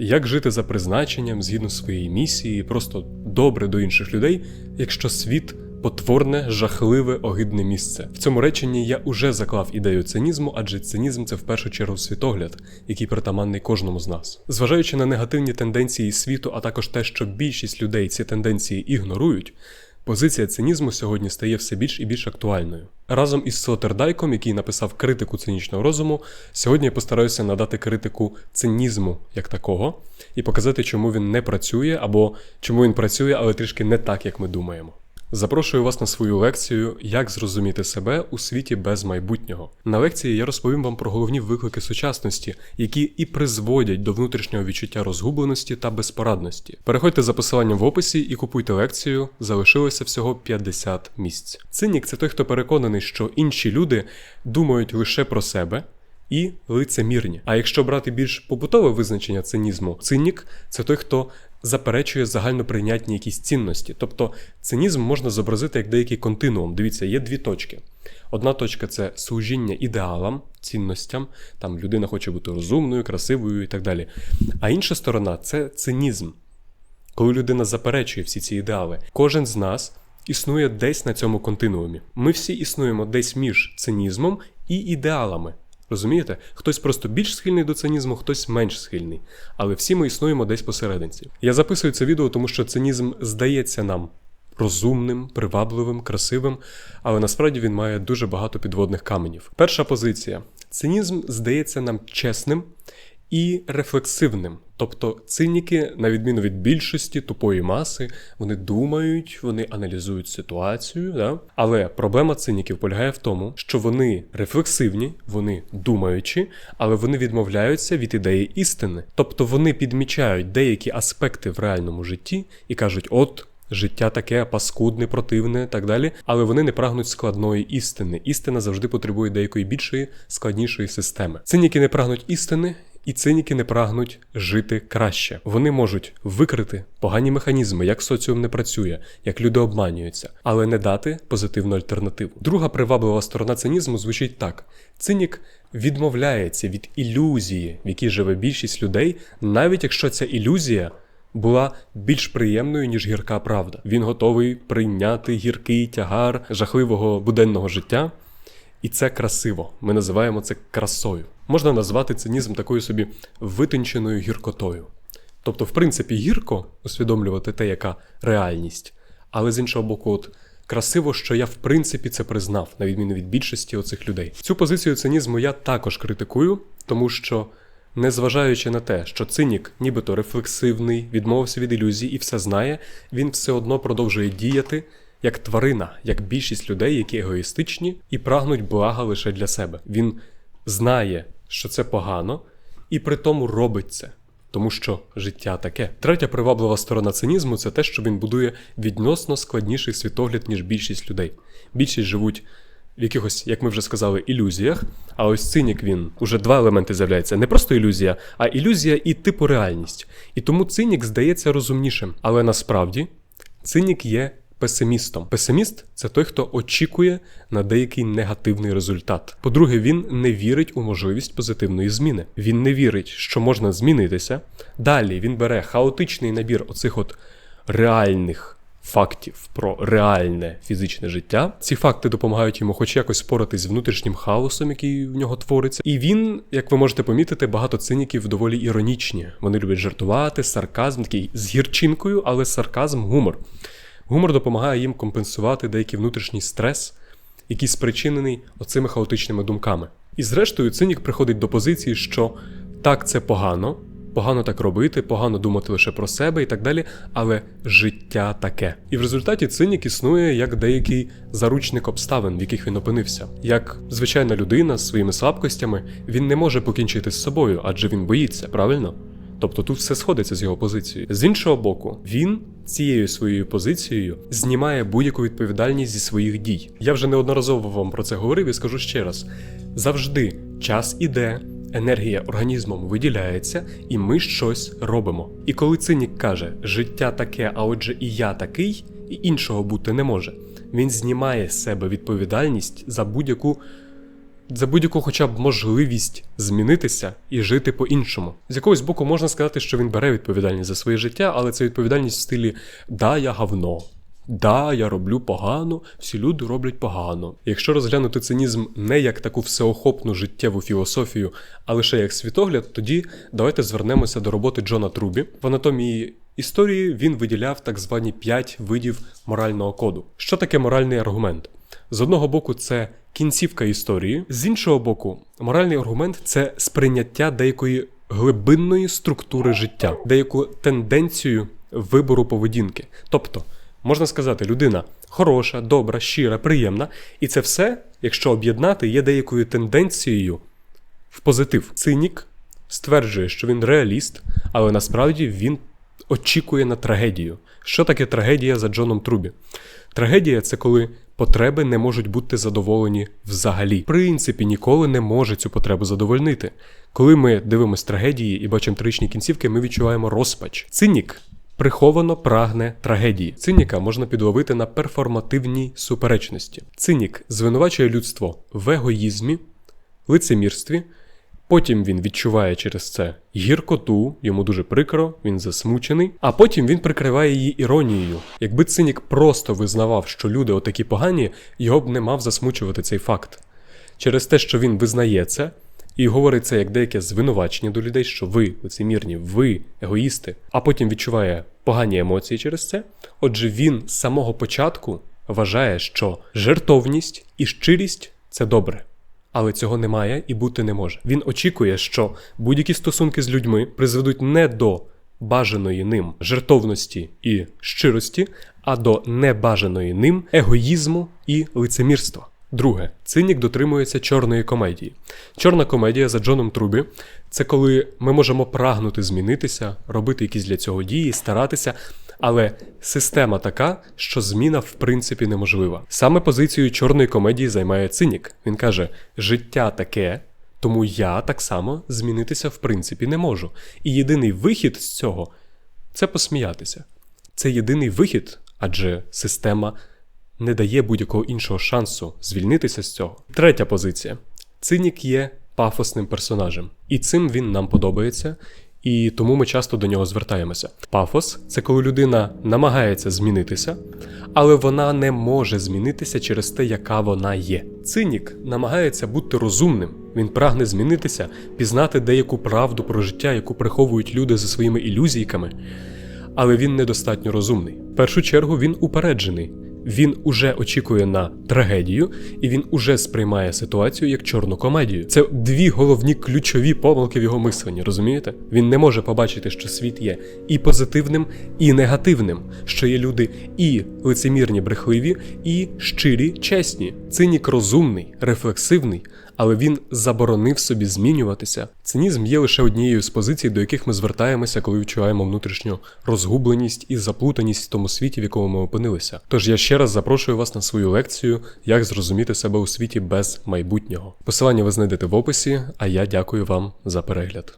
Як жити за призначенням згідно своєї місії, просто добре до інших людей, якщо світ потворне, жахливе, огидне місце. В цьому реченні я уже заклав ідею цинізму, адже цинізм це в першу чергу світогляд, який притаманний кожному з нас. Зважаючи на негативні тенденції світу, а також те, що більшість людей ці тенденції ігнорують. Позиція цинізму сьогодні стає все більш і більш актуальною. Разом із Сотердайком, який написав критику цинічного розуму, сьогодні я постараюся надати критику цинізму як такого і показати, чому він не працює або чому він працює, але трішки не так, як ми думаємо. Запрошую вас на свою лекцію Як зрозуміти себе у світі без майбутнього. На лекції я розповім вам про головні виклики сучасності, які і призводять до внутрішнього відчуття розгубленості та безпорадності. Переходьте за посиланням в описі і купуйте лекцію. Залишилося всього 50 місць. Цинік це той, хто переконаний, що інші люди думають лише про себе. І лицемірні. А якщо брати більш побутове визначення цинізму, цинік це той, хто заперечує загальноприйнятні якісь цінності. Тобто цинізм можна зобразити як деякий континуум. Дивіться, є дві точки. Одна точка це служіння ідеалам, цінностям, там людина хоче бути розумною, красивою і так далі. А інша сторона це цинізм, коли людина заперечує всі ці ідеали. Кожен з нас існує десь на цьому континуумі. Ми всі існуємо десь між цинізмом і ідеалами. Розумієте? Хтось просто більш схильний до цинізму, хтось менш схильний. Але всі ми існуємо десь посерединці. Я записую це відео, тому що цинізм здається нам розумним, привабливим, красивим, але насправді він має дуже багато підводних каменів. Перша позиція: цинізм здається нам чесним. І рефлексивним, тобто циніки, на відміну від більшості тупої маси, вони думають, вони аналізують ситуацію. Да? Але проблема циніків полягає в тому, що вони рефлексивні, вони думаючі, але вони відмовляються від ідеї істини. Тобто вони підмічають деякі аспекти в реальному житті і кажуть, от. Життя таке паскудне, противне, так далі, але вони не прагнуть складної істини. Істина завжди потребує деякої більшої, складнішої системи. Циніки не прагнуть істини, і циніки не прагнуть жити краще. Вони можуть викрити погані механізми, як соціум не працює, як люди обманюються, але не дати позитивну альтернативу. Друга приваблива сторона цинізму звучить так: цинік відмовляється від ілюзії, в якій живе більшість людей, навіть якщо ця ілюзія. Була більш приємною, ніж гірка правда. Він готовий прийняти гіркий тягар жахливого буденного життя, і це красиво. Ми називаємо це красою. Можна назвати цинізм такою собі витонченою гіркотою. Тобто, в принципі, гірко усвідомлювати те, яка реальність, але з іншого боку, от красиво, що я в принципі це признав, на відміну від більшості оцих людей. Цю позицію цинізму я також критикую, тому що. Незважаючи на те, що цинік, нібито рефлексивний, відмовився від ілюзій і все знає, він все одно продовжує діяти як тварина, як більшість людей, які егоїстичні і прагнуть блага лише для себе. Він знає, що це погано, і при тому робить це. Тому що життя таке. Третя приваблива сторона цинізму це те, що він будує відносно складніший світогляд, ніж більшість людей. Більшість живуть в якихось, як ми вже сказали, ілюзіях. А ось цинік він уже два елементи з'являється. Не просто ілюзія, а ілюзія і типу реальність. І тому цинік здається розумнішим. Але насправді цинік є песимістом. Песиміст це той, хто очікує на деякий негативний результат. По-друге, він не вірить у можливість позитивної зміни. Він не вірить, що можна змінитися. Далі він бере хаотичний набір оцих от реальних. Фактів про реальне фізичне життя. Ці факти допомагають йому, хоч якось споратись з внутрішнім хаосом, який в нього твориться. І він, як ви можете помітити, багато циніків доволі іронічні. Вони люблять жартувати, сарказм, такий з гірчинкою, але сарказм, гумор. Гумор допомагає їм компенсувати деякий внутрішній стрес, який спричинений оцими хаотичними думками. І зрештою, цинік приходить до позиції, що так, це погано, погано так робити, погано думати лише про себе і так далі, але життя таке. І в результаті цинік існує як деякий заручник обставин, в яких він опинився. Як звичайна людина з своїми слабкостями, він не може покінчити з собою, адже він боїться, правильно? Тобто тут все сходиться з його позицією. З іншого боку, він цією своєю позицією знімає будь-яку відповідальність зі своїх дій. Я вже неодноразово вам про це говорив і скажу ще раз: завжди час іде. Енергія організмом виділяється, і ми щось робимо. І коли цинік каже, життя таке, а отже, і я такий, і іншого бути не може, він знімає з себе відповідальність за будь-яку за будь-яку хоча б можливість змінитися і жити по-іншому. З якогось боку можна сказати, що він бере відповідальність за своє життя, але це відповідальність в стилі Да, я говно. Да, я роблю погано, всі люди роблять погано. Якщо розглянути цинізм не як таку всеохопну життєву філософію, а лише як світогляд, тоді давайте звернемося до роботи Джона Трубі. В анатомії історії він виділяв так звані п'ять видів морального коду. Що таке моральний аргумент? З одного боку, це кінцівка історії, з іншого боку, моральний аргумент це сприйняття деякої глибинної структури життя, деяку тенденцію вибору поведінки. Тобто, можна сказати, людина хороша, добра, щира, приємна, і це все, якщо об'єднати, є деякою тенденцією в позитив. Цинік стверджує, що він реаліст, але насправді він очікує на трагедію. Що таке трагедія за Джоном Трубі? Трагедія це коли потреби не можуть бути задоволені взагалі. В принципі, ніколи не може цю потребу задовольнити. Коли ми дивимося трагедії і бачимо трагічні кінцівки, ми відчуваємо розпач. Цинік приховано прагне трагедії. Циніка можна підловити на перформативній суперечності. Цинік звинувачує людство в егоїзмі, лицемірстві. Потім він відчуває через це гіркоту, йому дуже прикро, він засмучений, а потім він прикриває її іронією. Якби цинік просто визнавав, що люди отакі погані, його б не мав засмучувати цей факт. Через те, що він визнає це і говорить це як деяке звинувачення до людей, що ви лицемірні, ви егоїсти, а потім відчуває погані емоції через це. Отже, він з самого початку вважає, що жертовність і щирість це добре. Але цього немає і бути не може. Він очікує, що будь-які стосунки з людьми призведуть не до бажаної ним жертовності і щирості, а до небажаної ним егоїзму і лицемірства. Друге, цинік дотримується чорної комедії. Чорна комедія за Джоном Трубі це коли ми можемо прагнути змінитися, робити якісь для цього дії, старатися. Але система така, що зміна в принципі неможлива. Саме позицію чорної комедії займає цинік. Він каже: життя таке, тому я так само змінитися в принципі не можу. І єдиний вихід з цього це посміятися. Це єдиний вихід, адже система не дає будь-якого іншого шансу звільнитися з цього. Третя позиція: цинік є пафосним персонажем, і цим він нам подобається. І тому ми часто до нього звертаємося. Пафос це коли людина намагається змінитися, але вона не може змінитися через те, яка вона є. Цинік намагається бути розумним. Він прагне змінитися, пізнати деяку правду про життя, яку приховують люди за своїми ілюзійками. Але він недостатньо розумний. В першу чергу він упереджений. Він уже очікує на трагедію, і він уже сприймає ситуацію як чорну комедію. Це дві головні ключові помилки в його мисленні, розумієте? Він не може побачити, що світ є і позитивним, і негативним, що є люди і лицемірні, брехливі, і щирі, чесні. Цинік розумний, рефлексивний, але він заборонив собі змінюватися. Цинізм є лише однією з позицій, до яких ми звертаємося, коли відчуваємо внутрішню розгубленість і заплутаність в тому світі, в якому ми опинилися. Тож я ще раз запрошую вас на свою лекцію, як зрозуміти себе у світі без майбутнього. Посилання ви знайдете в описі, а я дякую вам за перегляд.